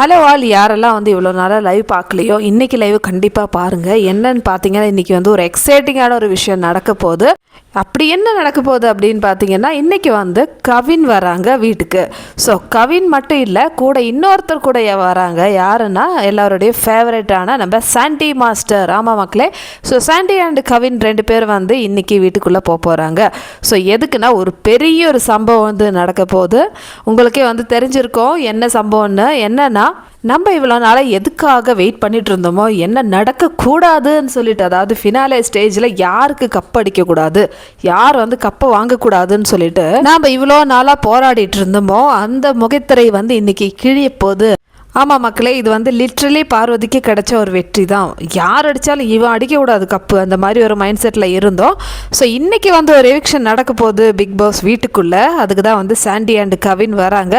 Hello all யாரெல்லாம் வந்து இவ்வளோ நாளாக லைவ் பார்க்கலையோ இன்றைக்கி லைவ் கண்டிப்பாக பாருங்கள் என்னன்னு பார்த்தீங்கன்னா இன்றைக்கி வந்து ஒரு எக்ஸைட்டிங்கான ஒரு விஷயம் நடக்க போகுது. அப்படி என்ன நடக்க போகுது அப்படின்னு பார்த்தீங்கன்னா இன்றைக்கி வந்து கவின் வராங்க வீட்டுக்கு. ஸோ கவின் மட்டும் இல்லை கூட இன்னொருத்தர் கூட வராங்க. யாருன்னா எல்லாருடைய ஃபேவரட்டான நம்ம சாண்டி மாஸ்டர் ஆமாம் மக்களே? ஸோ சாண்டி அண்ட் கவின் ரெண்டு பேர் வந்து இன்றைக்கி வீட்டுக்குள்ளே போக போகிறாங்க ஸோ எதுக்குன்னா ஒரு பெரிய ஒரு சம்பவம் வந்து நடக்க போகுது. உங்களுக்கே வந்து தெரிஞ்சிருக்கோம் என்ன சம்பவம்னு. என்னன்னா நம்ம இவ்வளோ நாளாக எதுக்காக வெயிட் பண்ணிட்டு இருந்தோமோ என்ன நடக்கக்கூடாதுன்னு சொல்லிட்டு அதாவது ஃபினாலே ஸ்டேஜில் யாருக்கு கப் அடிக்கக்கூடாது யார் வந்து கப்பை வாங்கக்கூடாதுன்னு சொல்லிட்டு நாம் இவ்வளோ நாளாக போராடிட்டு இருந்தோமோ அந்த முகத்திரை வந்து இன்னைக்கு கிழிய போகுது. ஆமாம் மக்களே இது வந்து லிட்ரலி பார்வதிக்கு கிடைச்ச ஒரு வெற்றி தான். யார் அடித்தாலும் இவன் அடிக்கக்கூடாது கப்பு. அந்த மாதிரி ஒரு மைண்ட் செட்டில் இருந்தோம். ஸோ இன்றைக்கி வந்து ஒரு எவிக்ஷன் நடக்க போகுது பிக் பாஸ் வீட்டுக்குள்ளே. அதுக்கு தான் வந்து சாண்டி அண்ட் கவின் வராங்க.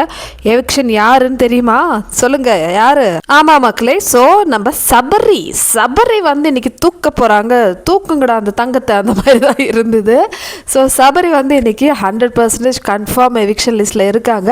எவிக்ஷன் யாருன்னு தெரியுமா? சொல்லுங்கள் யார்? ஆமாம் மக்களே ஸோ நம்ம சபரி. சபரி வந்து இன்னைக்கு தூக்க போகிறாங்க தூக்குங்கடா அந்த தங்கத்தை அந்த மாதிரி தான் இருந்தது. ஸோ சபரி வந்து இன்றைக்கி ஹண்ட்ரட் பர்சன்டேஜ் கன்ஃபார்ம் எவிக்ஷன் லிஸ்ட்டில் இருக்காங்க.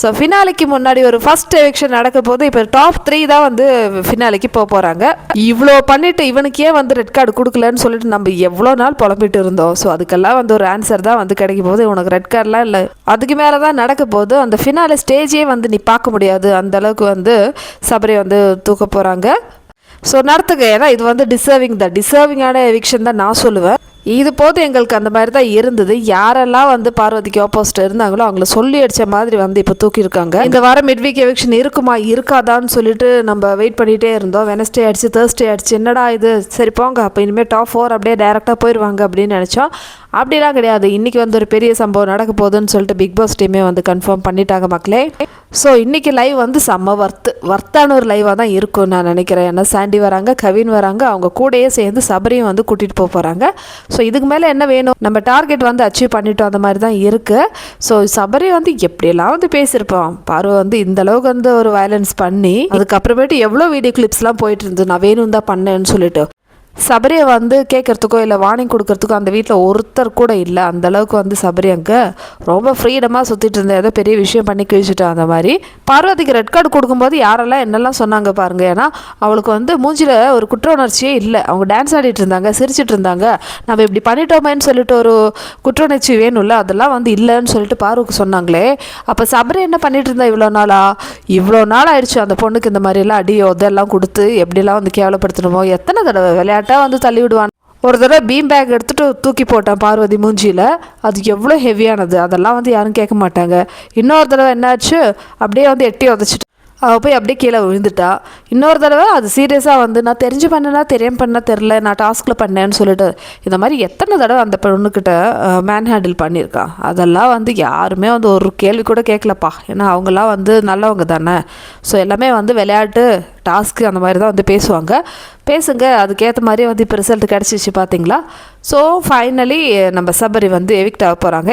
ஸோ ஃபினாலிக்கு முன்னாடி ஒரு ஃபர்ஸ்ட் எவிக்ஷன் நடக்க போது இப்போ டாப் த்ரீ தான் வந்து ஃபினாலிக்கு போக போகிறாங்க இவ்வளோ பண்ணிட்டு இவனுக்கு ஏன் வந்து ரெட் கார்டு கொடுக்கலன்னு சொல்லிட்டு நம்ம எவ்வளோ நாள் புலம்பிட்டு இருந்தோம். ஸோ அதுக்கெல்லாம் வந்து ஒரு ஆன்சர் தான் வந்து கிடைக்க போகுது. உனக்கு ரெட் கார்டெலாம் இல்லை. அதுக்கு மேலே தான் நடக்க போது அந்த ஃபினாலே ஸ்டேஜே வந்து நீ பார்க்க முடியாது. அந்த அளவுக்கு வந்து சபரி வந்து தூக்க போகிறாங்க ஸோ நடத்துங்க. ஏன்னா இது வந்து டிசர்விங் தான். டிசர்விங்கான எவிக்ஷன் தான் நான் சொல்லுவேன். இது போது எங்களுக்கு அந்த மாதிரி தான் இருந்தது. யாரெல்லாம் வந்து பார்வதிக்கு ஆப்போசிட் இருந்தாங்களோ அவங்கள சொல்லி அடித்த மாதிரி வந்து இப்போ தூக்கியிருக்காங்க. இந்த வாரம் மிட் வீக் எவிக்ஷன் இருக்குமா இருக்காதான்னு சொல்லிட்டு நம்ம வெயிட் பண்ணிகிட்டே இருந்தோம். வெனஸ்டே அடிச்சு தேர்ஸ்டே அடிச்சு என்னடா இது? சரி போங்க. அப்போ இனிமேல் டாப் ஃபோர் அப்படியே டேரெக்டாக போயிடுவாங்க அப்படின்னு நினச்சோம். அப்படிலாம் கிடையாது. இன்றைக்கி வந்து ஒரு பெரிய சம்பவம் நடக்க போகுதுன்னு சொல்லிட்டு பிக் பாஸ் டீமே வந்து கன்ஃபார்ம் பண்ணிட்டாங்க மக்களே. ஸோ இன்றைக்கி லைவ் வந்து செம்ம ஒர்த்து ஒர்த்தான ஒரு லைவாக தான் இருக்கும் நான் நினைக்கிறேன். ஏன்னா சாண்டி வராங்க கவின் வராங்க அவங்க கூடயே சேர்ந்து சபரியும் வந்து கூட்டிகிட்டு போக போகிறாங்க ஸோ இதுக்கு மேலே என்ன வேணும்? நம்ம டார்கெட் வந்து அச்சீவ் பண்ணிட்டோம் அந்த மாதிரி தான் இருக்குது ஸோ சபரி வந்து எப்படியெல்லாம் வந்து பேசியிருப்பான்? பார்வை வந்து இந்த அளவுக்கு வந்து ஒரு வயலன்ஸ் பண்ணி அதுக்கப்புறமேட்டு எவ்வளோ வீடியோ கிளிப்ஸ்லாம் போயிட்டு இருந்தது? நான் வேணும் தான் பண்ணேன்னு சொல்லிட்டு. சபரியை வந்து கேட்குறதுக்கோ இல்லை வார்னிங் கொடுக்கறதுக்கோ அந்த வீட்டில் ஒருத்தர் கூட இல்லை. அந்த அளவுக்கு வந்து சபரி அங்கே ரொம்ப ஃப்ரீடமாக சுற்றிட்டு இருந்தேன் ஏதோ பெரிய விஷயம் பண்ணி கிழிச்சிட்டேன் அந்த மாதிரி. பார்வதிக்கு ரெட் கார்டு கொடுக்கும்போது யாரெல்லாம் என்னெல்லாம் சொன்னாங்க பாருங்க. ஏன்னா அவளுக்கு வந்து மூஞ்சியில் ஒரு குற்ற உணர்ச்சியே இல்லை. அவங்க டான்ஸ் ஆடிட்டு இருந்தாங்க சிரிச்சிட்டு இருந்தாங்க. நம்ம இப்படி பண்ணிட்டோமேன்னு சொல்லிட்டு ஒரு குற்ற உணர்ச்சி வேணும்ல? அதெல்லாம் வந்து இல்லைன்னு சொல்லிட்டு பார்வைக்கு சொன்னாங்களே. அப்போ சபரி என்ன பண்ணிட்டு இருந்தா இவ்வளோ நாளா? இவ்வளோ நாள் ஆயிடுச்சு அந்த பொண்ணுக்கு இந்த மாதிரிலாம் அடியோ இதெல்லாம் கொடுத்து எப்படிலாம் வந்து கேவலப்படுத்தணுமோ? எத்தனை தடவை விளையாட்டு விளையாட்டாக வந்து தள்ளி விடுவான். ஒரு தடவை பீம் பேக் எடுத்துகிட்டு தூக்கி போட்டேன் பார்வதி மூஞ்சியில். அது எவ்வளோ ஹெவியானது அதெல்லாம் வந்து யாரும் கேட்க மாட்டாங்க. இன்னொரு தடவை என்னாச்சு? அப்படியே வந்து எட்டி உதச்சிட்டு அவள் போய் அப்படியே கீழே விழுந்துட்டா. இன்னொரு தடவை அது சீரியஸாக வந்து நான் தெரிஞ்சு பண்ணனா தெரியும் பண்ண தெரில நான் டாஸ்கில் பண்ணேன்னு சொல்லிட்டு இந்த மாதிரி எத்தனை தடவை அந்த பொண்ணுக்கிட்ட மேன் ஹேண்டில் பண்ணியிருக்கான் அதெல்லாம் வந்து யாருமே வந்து ஒரு கேள்வி கூட கேட்கலப்பா. ஏன்னா அவங்கெல்லாம் வந்து நல்லவங்க தானே. ஸோ எல்லாமே வந்து விளையாட்டு டாஸ்க்கு அந்த மாதிரி தான் வந்து பேசுவாங்க. பேசுங்க அதுக்கேற்ற மாதிரி வந்து இப்போ ரிசல்ட் கிடச்சிச்சு பார்த்தீங்களா ஸோ ஃபைனலி நம்ம சபரி வந்து எவிக்ட் ஆக போகிறாங்க